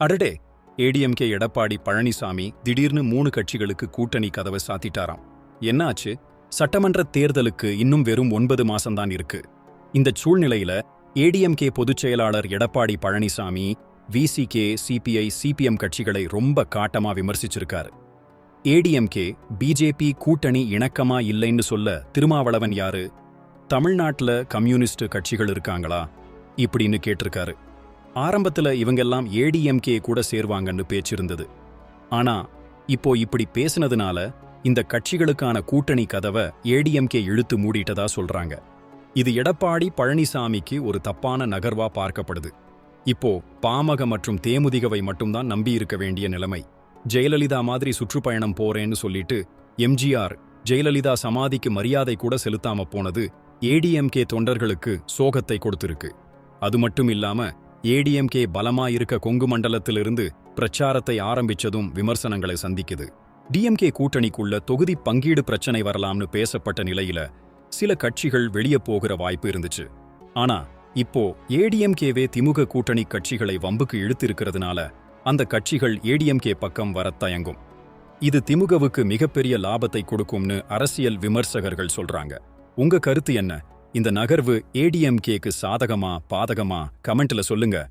அடடே! ஏடிஎம்கே எடப்பாடி பழனிசாமி திடீர்னு மூணு கட்சிகளுக்கு கூட்டணி கதவை சாத்திட்டாராம். என்னாச்சு சட்டமன்ற தேர்தலுக்கு இன்னும் வெறும் ஒன்பது மாசம்தான் இருக்கு. இந்த சூழ்நிலையில ஏடிஎம்கே பொதுச் செயலாளர் எடப்பாடி பழனிசாமி விசிகே சிபிஐ சிபிஎம் கட்சிகளை ரொம்ப காட்டமா விமர்சிச்சிருக்காரு. ஏடிஎம்கே பிஜேபி கூட்டணி இணக்கமா இல்லைன்னு சொல்ல திருமாவளவன் யாரு? தமிழ்நாட்டுல கம்யூனிஸ்ட் கட்சிகள் இருக்காங்களா? இப்படின்னு கேட்டிருக்காரு. ஆரம்பத்துல இவங்கெல்லாம் ஏடிஎம்கே கூட சேருவாங்கன்னு பேச்சிருந்தது. ஆனா இப்போ இப்படி பேசுனதுனால இந்த கட்சிகளுக்கான கூட்டணி கதவை ஏடிஎம்கே இழுத்து மூடிட்டதா சொல்றாங்க. இது எடப்பாடி பழனிசாமிக்கு ஒரு தப்பான நகர்வா பார்க்கப்படுது. இப்போ பாமக மற்றும் தேமுதிகவை மட்டும்தான் நம்பியிருக்க வேண்டிய நிலைமை. ஜெயலலிதா மாதிரி சுற்றுப்பயணம் போறேன்னு சொல்லிட்டு எம்ஜிஆர் ஜெயலலிதா சமாதிக்கு மரியாதை கூட செலுத்தாம போனது ஏடிஎம்கே தொண்டர்களுக்கு சோகத்தை கொடுத்திருக்கு. அது மட்டும் இல்லாம ஏடிஎம்கே பலமா இருக்க கொங்கு மண்டலத்திலிருந்து பிரச்சாரத்தை ஆரம்பிச்சதும் விமர்சனங்களை சந்திக்குது. டிஎம்கே கூட்டணிக்குள்ள தொகுதி பங்கீடு பிரச்சனை வரலாம்னு பேசப்பட்ட நிலையில சில கட்சிகள் வெளியே போகிற வாய்ப்பு இருந்துச்சு. ஆனா இப்போ ஏடிஎம்கேவே திமுக கூட்டணி கட்சிகளை வம்புக்கு இழுத்திருக்கிறதுனால அந்த கட்சிகள் ஏடிஎம்கே பக்கம் வர தயங்கும். இது திமுகவுக்கு மிகப்பெரிய லாபத்தை கொடுக்கும்னு அரசியல் விமர்சகர்கள் சொல்றாங்க. உங்க கருத்து என்ன? இந்த நகர்வு ஏடிஎம்கேக்கு சாதகமா பாதகமா? கமெண்ட்ல சொல்லுங்க.